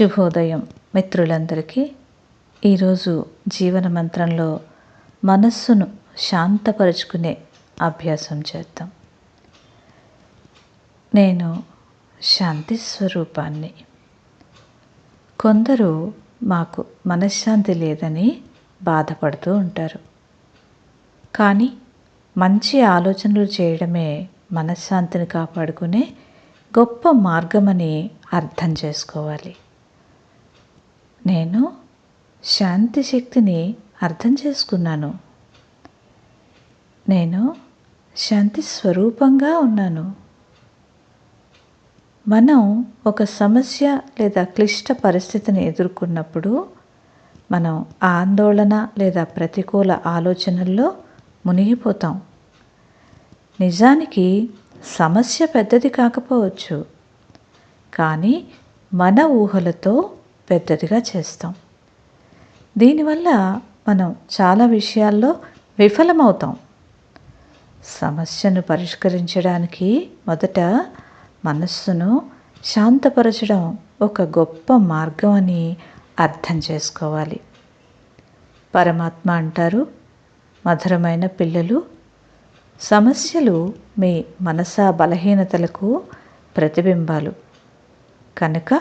శుభోదయం మిత్రులందరికీ. ఈరోజు జీవన మంత్రంలో మనస్సును శాంతపరుచుకునే అభ్యాసం చేద్దాం. నేను శాంతి స్వరూపాన్ని. కొందరు మాకు మనశ్శాంతి లేదని బాధపడుతూ ఉంటారు. కానీ మంచి ఆలోచనలు చేయడమే మనశ్శాంతిని కాపాడుకునే గొప్ప మార్గమని అర్థం చేసుకోవాలి. నేను శాంతి శక్తిని అర్థం చేసుకున్నాను. నేను శాంతి స్వరూపంగా ఉన్నాను. మనం ఒక సమస్య లేదా క్లిష్ట పరిస్థితిని ఎదుర్కొన్నప్పుడు మనం ఆందోళన లేదా ప్రతికూల ఆలోచనల్లో మునిగిపోతాం. నిజానికి సమస్య పెద్దది కాకపోవచ్చు. కానీ మన ఊహలతో పెద్దదిగా చేస్తాం. దీనివల్ల మనం చాలా విషయాల్లో విఫలమవుతాం. సమస్యను పరిష్కరించడానికి మొదట మనస్సును శాంతపరచడం ఒక గొప్ప మార్గం అని అర్థం చేసుకోవాలి. పరమాత్మ అంటారు మధురమైన పిల్లలు. సమస్యలు మీ మనసా బలహీనతలకు ప్రతిబింబాలు. కనుక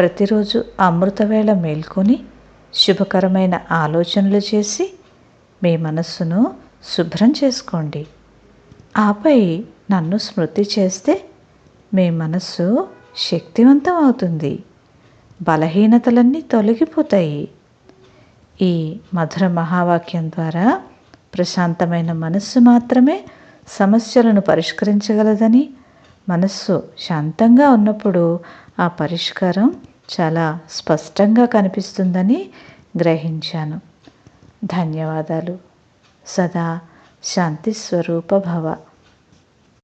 ప్రతిరోజు అమృతవేళ మేల్కొని శుభకరమైన ఆలోచనలు చేసి మీ మనస్సును శుభ్రం చేసుకోండి. ఆపై నన్ను స్మృతి చేస్తే మీ మనస్సు శక్తివంతం అవుతుంది. బలహీనతలన్నీ తొలగిపోతాయి. ఈ మధుర మహావాక్యం ద్వారా ప్రశాంతమైన మనస్సు మాత్రమే సమస్యలను పరిష్కరించగలదని మనస్సు శాంతంగా ఉన్నప్పుడు ఆ పరిష్కారం చాలా స్పష్టంగా కనిపిస్తుందని గ్రహించాను. ధన్యవాదాలు. సదా శాంతి స్వరూప భవ.